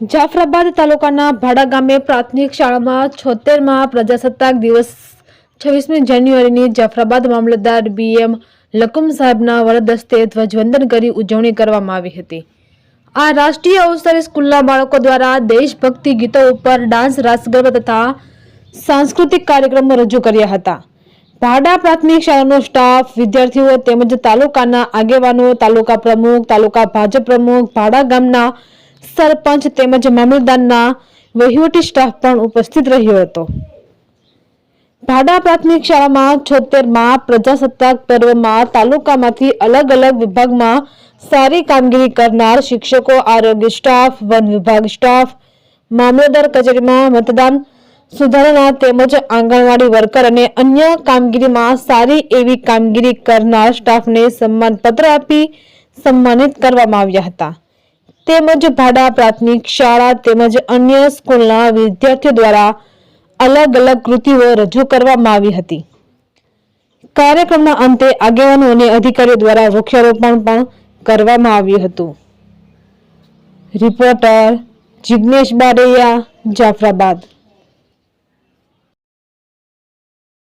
જાફરાબાદ તાલુકાના ભાડા ગામે પ્રાથમિક શાળામાં છોતેરમાં પ્રજાસત્તાક દિવસ છવ્વીસમી જાન્યુઆરીની જાફરાબાદ મામલતદાર બીએમ લકુમ સાહેબના વરદસ્તે ધ્વજવંદન કરી ઉજવણી કરવામાં આવી હતી. આ રાષ્ટ્રીય અવસરે સ્કૂલના બાળકો દ્વારા દેશભક્તિ ગીતો ઉપર ડાન્સ રાસ તથા સાંસ્કૃતિક કાર્યક્રમો રજૂ કર્યા હતા. ભાડા પ્રાથમિક શાળાનો સ્ટાફ, વિદ્યાર્થીઓ તેમજ તાલુકાના આગેવાનો, તાલુકા પ્રમુખ, તાલુકા ભાજપ પ્રમુખ, ભાડા ગામના સરપંચ તેમજ મામલતદારના વહીવટી સ્ટાફ પણ ઉપસ્થિત રહ્યો હતો. ભાડા પ્રાથમિક શાળામાં છોતેરમાં પ્રજાસત્તાક પર્વમાં તાલુકામાંથી અલગ અલગ વિભાગમાં સારી કામગીરી કરનાર શિક્ષકો, આરોગ્ય સ્ટાફ, વન વિભાગ સ્ટાફ, મામલતદાર કચેરીમાં મતદાન સુધારણા તેમજ આંગણવાડી વર્કર અને અન્ય કામગીરીમાં સારી એવી કામગીરી કરનાર સ્ટાફને સન્માનપત્ર આપી સન્માનિત કરવામાં આવ્યા હતા. તેમજ ભાડા પ્રાથમિક શાળા તેમજ અન્ય સ્કૂલના વિદ્યાર્થીઓ દ્વારા અલગ અલગ કૃતિઓ રજૂ કરવામાં આવી હતી. કાર્યક્રમના અંતે આગેવાનો અને અધિકારીઓ દ્વારા વૃક્ષારોપણ પણ કરવામાં આવ્યું હતું. રિપોર્ટર જિગ્નેશ બારૈયા, જાફરાબાદ.